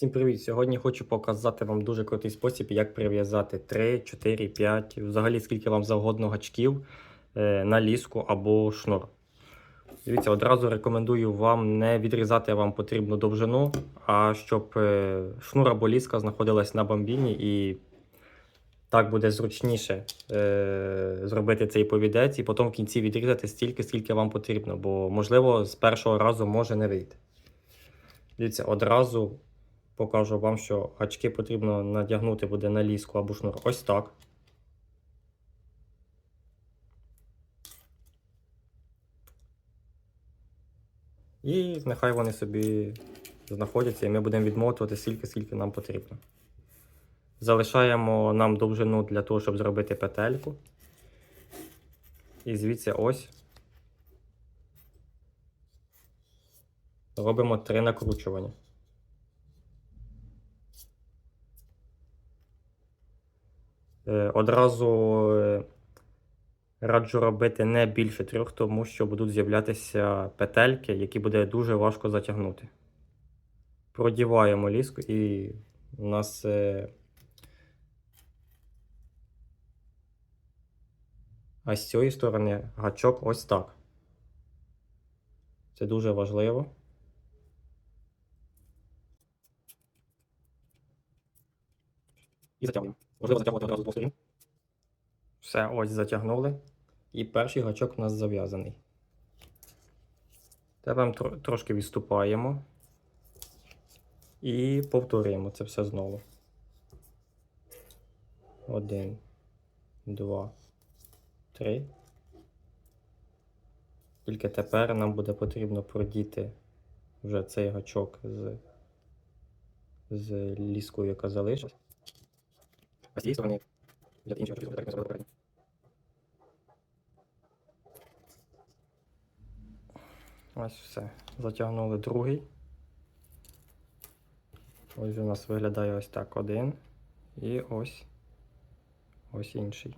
Всім привіт! Сьогодні хочу показати вам дуже крутий спосіб, як прив'язати 3, 4, 5, взагалі скільки вам завгодно гачків е, на ліску або шнур. Дивіться, одразу рекомендую вам не відрізати вам потрібну довжину, а щоб е, шнур або ліска знаходилась на бомбіні і так буде зручніше е, зробити цей повідець і потім в кінці відрізати стільки, скільки вам потрібно, бо можливо з першого разу може не вийти. Дивіться, одразу покажу вам, що гачки потрібно надягнути буде на ліску або шнур. Ось так. І нехай вони собі знаходяться, і ми будемо відмотувати стільки, скільки нам потрібно. Залишаємо нам довжину для того, щоб зробити петельку. І звідси ось робимо три накручування. Е, Одразу е, раджу робити не більше трьох, тому що будуть з'являтися петельки, які буде дуже важко затягнути. Продіваємо ліску і у нас а з цієї сторони гачок ось так. Це дуже важливо. І затягуємо. Можливо затягувати одразу двох сторін. Все, ось затягнули. І перший гачок у нас зав'язаний. Тепер тро- трошки відступаємо. І повторюємо це все знову. Один, два, три. Тільки тепер нам буде потрібно продіти вже цей гачок з, з ліскою, яка залишилась. А з цієї сторони взяти інший гачок, так ми зробили. Ось все. Затягнули другий. Ось у нас виглядає ось так один. І ось ось інший.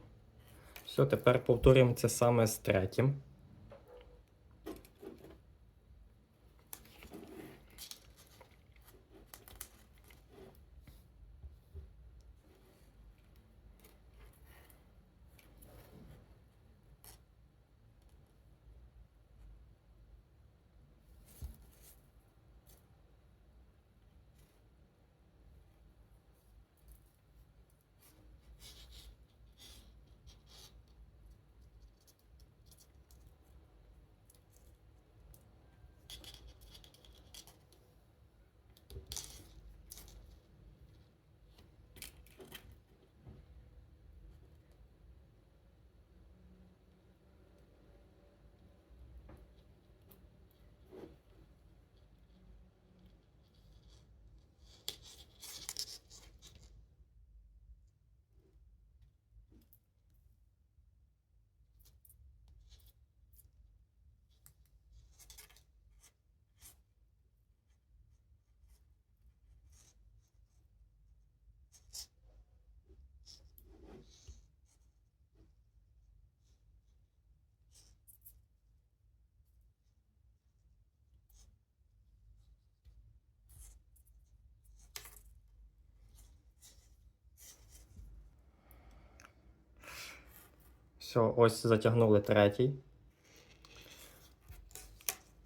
Все, тепер повторюємо це саме з третім. Все, ось затягнули третій.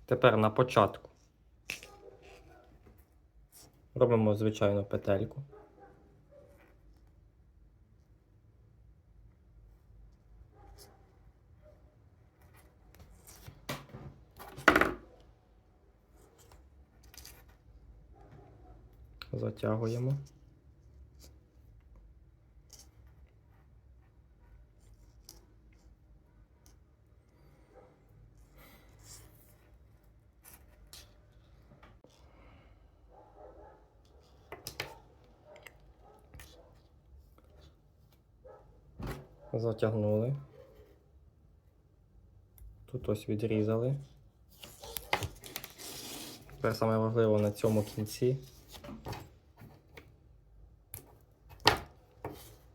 Тепер на початку робимо звичайну петельку. Затягуємо. Затягнули. Тут ось відрізали. Тепер саме важливо на цьому кінці.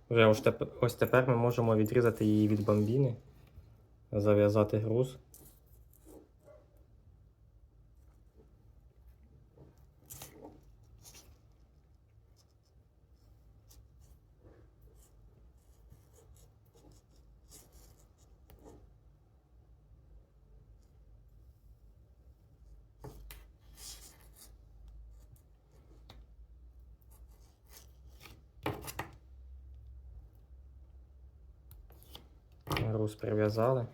Вже ось тепер, ми можемо відрізати її від бомбіни, зав'язати груз. прив'язали.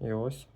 І ось